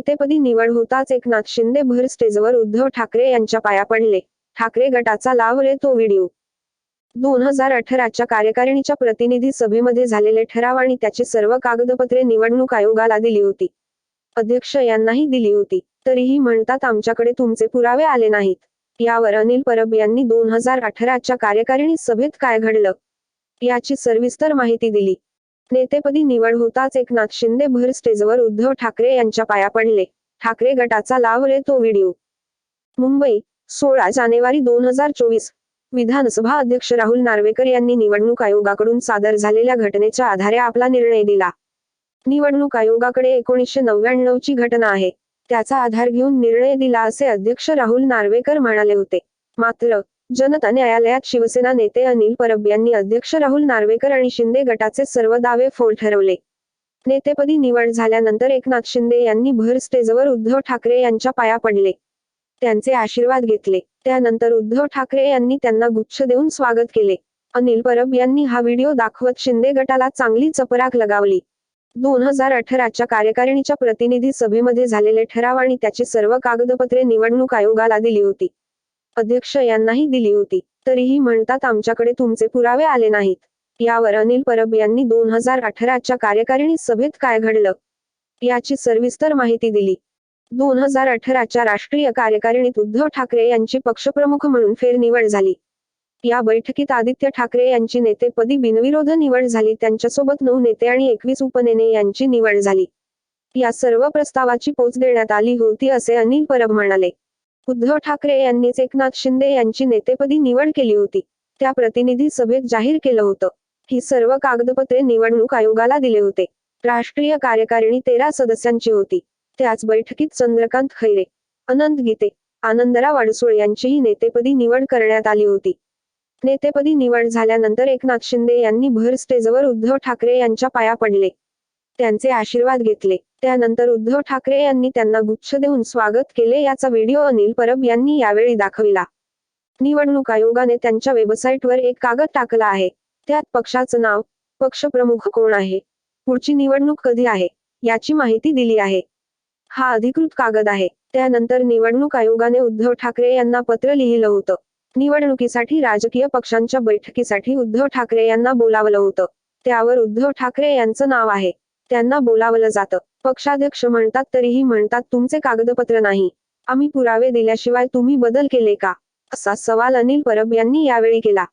नेतेपदी निवड होताच एकनाथ शिंदे भर स्टेजवर उद्धव ठाकरे यांच्या पाया पडले. ठाकरे गटाचा लाभ रे तो व्हिडिओ. दोन हजार अठराच्या कार्यकारिणीच्या प्रतिनिधी सभेमध्ये झालेले ठराव आणि त्याची सर्व कागदपत्रे निवडणूक आयोगाला दिली होती. अध्यक्ष यांनाही दिली होती. तरीही म्हणतात आमच्याकडे तुमचे पुरावे आले नाहीत. यावर अनिल परब यांनी दोन हजार अठराच्या कार्यकारिणी सभेत काय घडलं? याची सविस्तर माहिती दिली. नेतेपदी निवड होताच एकनाथ शिंदे भर स्टेजवर उद्धव ठाकरे यांच्या पाया पडले. ठाकरे गटाचा लाभ रे तो व्हिडिओ. मुंबई सोळा जानेवारी दोन हजार चोवीस. विधानसभा अध्यक्ष राहुल नार्वेकर यांनी निवडणूक आयोगाकडून सादर झालेल्या घटनेच्या आधारे आपला निर्णय दिला. निवडणूक आयोगाकडे एकोणीसशे नव्याण्णव ची घटना आहे. त्याचा आधार घेऊन निर्णय दिला असे अध्यक्ष राहुल नार्वेकर म्हणाले होते. मात्र जनता न्यायालयात शिवसेना नेते अनिल परब यांनी अध्यक्ष राहुल नार्वेकर आणि शिंदे गटाचे सर्व दावे फोल ठरवले. नेतेपदी निवड झाल्यानंतर एकनाथ शिंदे यांनी भर स्टेजवर उद्धव ठाकरे यांच्या पाया पडले. त्यांचे आशीर्वाद घेतले. त्यानंतर उद्धव ठाकरे यांनी त्यांना गुच्छ देऊन स्वागत केले. अनिल परब यांनी हा व्हिडिओ दाखवत शिंदे गटाला चांगली चपराक लगावली. दोन हजार अठराच्या कार्यकारिणीच्या प्रतिनिधी सभेमध्ये झालेले ठराव आणि त्याची सर्व कागदपत्रे निवडणूक आयोगाला दिली होती. अध्यक्ष यांनाही दिली होती. तरीही म्हणतात आमच्याकडे तुमचे पुरावे आले नाहीत. यावर अनिल परब यांनी दोन हजार अठराच्या कार्यकारिणी सभेत काय घडलं? याची सविस्तर माहिती दिली. दोन हजार अठराच्या राष्ट्रीय कार्यकारिणीत उद्धव ठाकरे यांची पक्षप्रमुख म्हणून फेरनिवड झाली. या बैठकीत आदित्य ठाकरे यांची नेतेपदी बिनविरोध निवड झाली. त्यांच्यासोबत नऊ नेते आणि एकवीस उपनेने यांची निवड झाली. या सर्व प्रस्तावाची पोच देण्यात आली होती असे अनिल परब म्हणाले. उद्धव ठाकरे यांनीच एकनाथ शिंदे यांची नेतेपदी निवड केली होती. त्या प्रतिनिधी सभेत जाहीर केलं होतं. ही सर्व कागदपत्रे निवडणूक आयोगाला दिले होते. राष्ट्रीय कार्यकारिणी तेरा सदस्यांची होती. त्याच बैठकीत चंद्रकांत खैरे अनंत गीते आनंदराव अडसूळ यांचीही नेतेपदी निवड करण्यात आली होती. नेतेपदी निवड झाल्यानंतर एकनाथ शिंदे यांनी भर स्टेजवर उद्धव ठाकरे यांच्या पाया पडले. त्यांचे आशीर्वाद घेतले. त्यानंतर उद्धव ठाकरे यांनी त्यांना गुच्छ देऊन स्वागत केले. याचा व्हिडिओ अनिल परब यांनी यावेळी दाखविला. निवडणूक आयोगाने त्यांच्या वेबसाईटवर एक कागद टाकला आहे. त्यात पक्षाचं नाव पक्षप्रमुख कोण आहे पुढची निवडणूक कधी आहे याची माहिती दिली आहे. हा अधिकृत कागद आहे. त्यानंतर निवडणूक आयोगाने उद्धव ठाकरे यांना पत्र लिहिलं होतं. निवडणुकीसाठी राजकीय पक्षांच्या बैठकीसाठी उद्धव ठाकरे यांना बोलावलं होतं. त्यावर उद्धव ठाकरे यांचं नाव आहे. त्यांना बोलावलं जातं. पक्षाध्यक्ष म्हणतात तरीही म्हणतात तुमचे कागदपत्र नाही. आम्ही पुरावे दिल्याशिवाय तुम्ही बदल केले का? असा सवाल अनिल परब यांनी यावेळी केला.